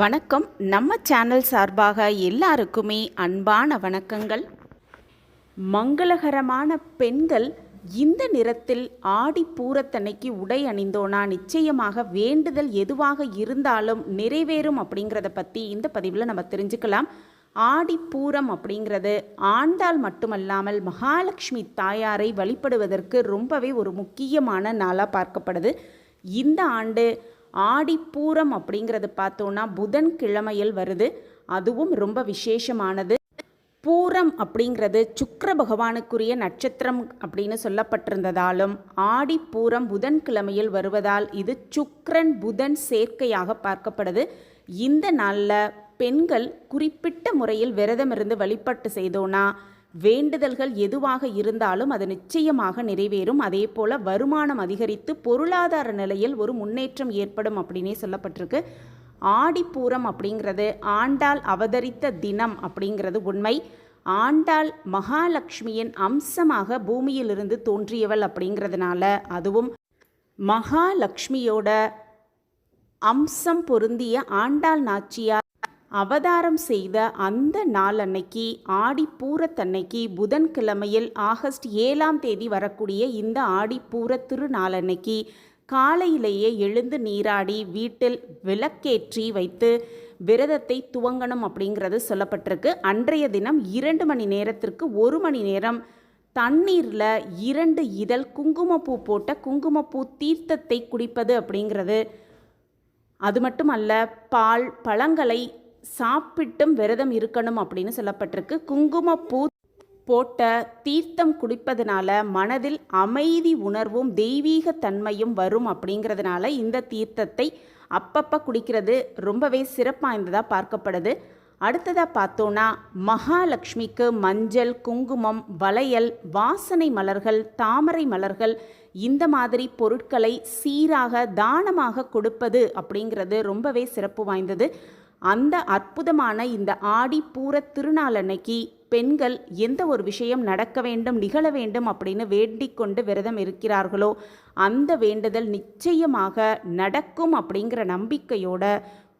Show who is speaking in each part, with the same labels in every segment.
Speaker 1: வணக்கம். நம்ம சேனல் சார்பாக எல்லாருக்குமே அன்பான வணக்கங்கள். மங்களகரமான பெண்கள் இந்த நிறத்தில் ஆடி பூரத்தன்னைக்கு உடை அணிந்தோனா நிச்சயமாக வேண்டுதல் எதுவாக இருந்தாலும் நிறைவேறும் அப்படிங்கிறத பற்றி இந்த பதிவில் நம்ம தெரிஞ்சுக்கலாம். ஆடி பூரம் அப்படிங்கிறது ஆண்டால் மட்டுமல்லாமல் மகாலட்சுமி தாயாரை வழிபடுவதற்கு ரொம்பவே ஒரு முக்கியமான நாளாக பார்க்கப்படுது. இந்த ஆண்டு ஆடிப்பூரம் அப்படிங்கிறது பார்த்தோன்னா புதன் கிழமையில் வருது. அதுவும் ரொம்ப விசேஷமானது. பூரம் அப்படிங்கிறது சுக்கர பகவானுக்குரிய நட்சத்திரம் அப்படின்னு சொல்லப்பட்டிருந்ததாலும் ஆடிப்பூரம் புதன்கிழமையில் வருவதால் இது சுக்கரன் புதன் சேர்க்கையாக பார்க்கப்படுது. இந்த நாளில் பெண்கள் குறிப்பிட்ட முறையில் விரதம் இருந்து வழிபட்டு செய்தோன்னா வேண்டுதல்கள் எதுவாக இருந்தாலும் அது நிச்சயமாக நிறைவேறும். அதே போல் வருமானம் அதிகரித்து பொருளாதார நிலையில் ஒரு முன்னேற்றம் ஏற்படும் அப்படின்னே சொல்லப்பட்டிருக்கு. ஆடிப்பூரம் அப்படிங்கிறது ஆண்டாள் அவதரித்த தினம் அப்படிங்கிறது உண்மை. ஆண்டாள் மகாலட்சுமியின் அம்சமாக பூமியிலிருந்து தோன்றியவள் அப்படிங்கிறதுனால அதுவும் மகாலட்சுமியோட அம்சம் பொருந்திய ஆண்டாள் நாச்சியார் அவதாரம் செய்த அந்த நாள் அன்னைக்கு ஆடிப்பூரத்தன்னைக்கு புதன்கிழமையில் ஆகஸ்ட் ஏழாம் தேதி வரக்கூடிய இந்த ஆடிப்பூர திருநாள் அன்னைக்கு காலையிலேயே எழுந்து நீராடி வீட்டில் விளக்கேற்றி வைத்து விரதத்தை துவங்கணும் அப்படிங்கிறது சொல்லப்பட்டிருக்கு. அன்றைய தினம் இரண்டு மணி நேரத்திற்கு ஒரு மணி நேரம் தண்ணீரில் இரண்டு இதழ் குங்குமப்பூ போட்ட குங்குமப்பூ தீர்த்தத்தை குடிப்பது அப்படிங்கிறது. அது மட்டுமல்ல பால் பழங்களை சாப்பிட்டும் விரதம் இருக்கணும் அப்படின்னு சொல்லப்பட்டிருக்கு. குங்குமப்பூ போட்ட தீர்த்தம் குடிப்பதனால மனதில் அமைதி உணர்வும் தெய்வீக தன்மையும் வரும் அப்படிங்கிறதுனால இந்த தீர்த்தத்தை அப்பப்போ குடிக்கிறது ரொம்பவே சிறப்பாய்ந்ததாக பார்க்கப்படுது. அடுத்ததாக பார்த்தோன்னா மகாலட்சுமிக்கு மஞ்சள் குங்குமம் வளையல் வாசனை மலர்கள் தாமரை மலர்கள் இந்த மாதிரி பொருட்களை சீராக தானமாக கொடுப்பது அப்படிங்கிறது ரொம்பவே சிறப்பு வாய்ந்தது. அந்த அற்புதமான இந்த ஆடி பூர திருநாள் அன்னைக்கு பெண்கள் எந்த ஒரு விஷயம் நடக்க வேண்டும் நிகழ வேண்டும் அப்படின்னு வேண்டிக் கொண்டு விரதம் இருக்கிறார்களோ அந்த வேண்டுதல் நிச்சயமாக நடக்கும் அப்படிங்கிற நம்பிக்கையோட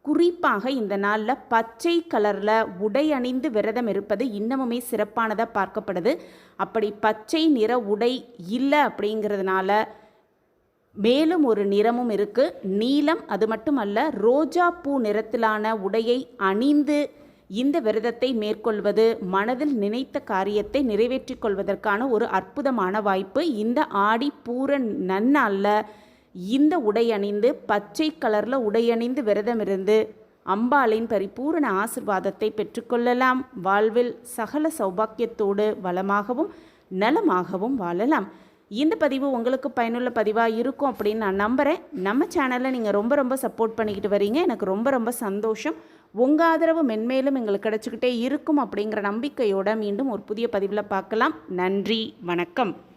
Speaker 1: குறிப்பாக இந்த நாளில் பச்சை கலரில் உடை அணிந்து விரதம் இருப்பது இன்னமுமே சிறப்பானதாக பார்க்கப்படுது. அப்படி பச்சை நிற உடை இல்லை அப்படிங்கிறதுனால மேலும் ஒரு நிறமும் இருக்குது நீலம் அது மட்டுமல்ல ரோஜா பூ நிறத்திலான உடையை அணிந்து இந்த விரதத்தை மேற்கொள்வது மனதில் நினைத்த காரியத்தை நிறைவேற்றிக் கொள்வதற்கான ஒரு அற்புதமான வாய்ப்பு. இந்த ஆடி பூர நன்னாளில் இந்த உடை அணிந்து பச்சை கலரில் உடை அணிந்து விரதம் இருந்து அம்பாளின் பரிபூரண ஆசிர்வாதத்தை பெற்றுக்கொள்ளலாம் வாழ்வில் சகல சௌபாக்கியத்தோடு வளமாகவும் நலமாகவும் வாழலாம். இந்த பதிவு உங்களுக்கு பயனுள்ள பதிவாக இருக்கும் அப்படின்னு நான் நம்புகிறேன் நம்ம சேனலில் நீங்கள் ரொம்ப ரொம்ப சப்போர்ட் பண்ணிக்கிட்டு வரீங்க. எனக்கு ரொம்ப ரொம்ப சந்தோஷம். உங்கள் ஆதரவு மென்மேலும் எங்களுக்கு கிடச்சிக்கிட்டே இருக்கும் அப்படிங்கிற நம்பிக்கையோடு மீண்டும் ஒரு புதிய பதிவில் பார்க்கலாம். நன்றி. வணக்கம்.